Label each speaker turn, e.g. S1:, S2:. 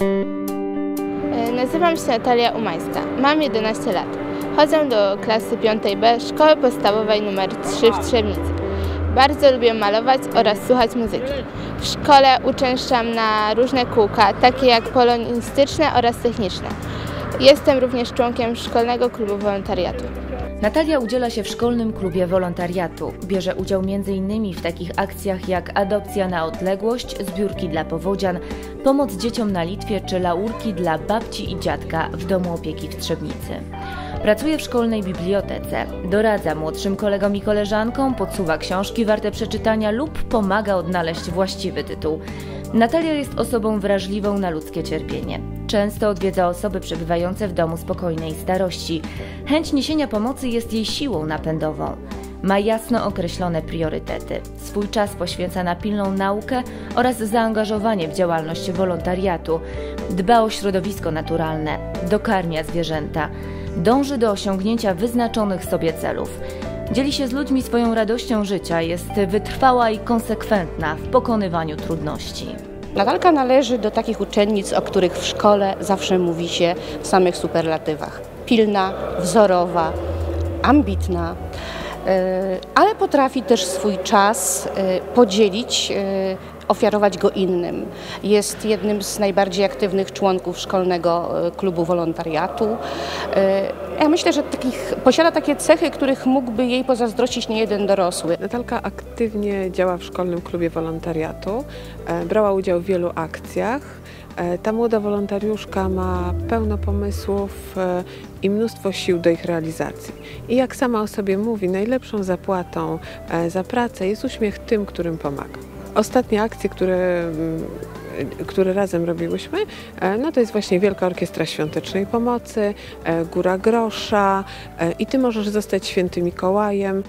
S1: E, Nazywam się Natalia Umańska. Mam 11 lat. Chodzę do klasy 5B Szkoły Podstawowej nr 3 w Trzebnicy. Bardzo lubię malować oraz słuchać muzyki. W szkole uczęszczam na różne kółka, takie jak polonistyczne oraz techniczne. Jestem również członkiem szkolnego klubu wolontariatu.
S2: Natalia udziela się w szkolnym klubie wolontariatu. Bierze udział m.in. w takich akcjach jak adopcja na odległość, zbiórki dla powodzian, pomoc dzieciom na Litwie czy laurki dla babci i dziadka w domu opieki w Trzebnicy. Pracuje w szkolnej bibliotece, doradza młodszym kolegom i koleżankom, podsuwa książki warte przeczytania lub pomaga odnaleźć właściwy tytuł. Natalia jest osobą wrażliwą na ludzkie cierpienie. Często odwiedza osoby przebywające w domu spokojnej starości. Chęć niesienia pomocy jest jej siłą napędową. Ma jasno określone priorytety. Swój czas poświęca na pilną naukę oraz zaangażowanie w działalność wolontariatu. Dba o środowisko naturalne, dokarmia zwierzęta. Dąży do osiągnięcia wyznaczonych sobie celów. Dzieli się z ludźmi swoją radością życia, jest wytrwała i konsekwentna w pokonywaniu trudności.
S3: Natalka należy do takich uczennic, o których w szkole zawsze mówi się w samych superlatywach. Pilna, wzorowa, ambitna, e, ale potrafi też swój czas e, podzielić, e, ofiarować go innym. Jest jednym z najbardziej aktywnych członków szkolnego klubu wolontariatu. Ja myślę, że takich, posiada takie cechy, których mógłby jej pozazdrościć nie jeden dorosły.
S4: Natalka aktywnie działa w szkolnym klubie wolontariatu, brała udział w wielu akcjach. Ta młoda wolontariuszka ma pełno pomysłów i mnóstwo sił do ich realizacji. I jak sama o sobie mówi, najlepszą zapłatą za pracę jest uśmiech tym, którym pomaga. Ostatnie akcje, które, które razem robiłyśmy, no to jest właśnie Wielka Orkiestra Świątecznej Pomocy, Góra Grosza i Ty możesz zostać świętym Mikołajem.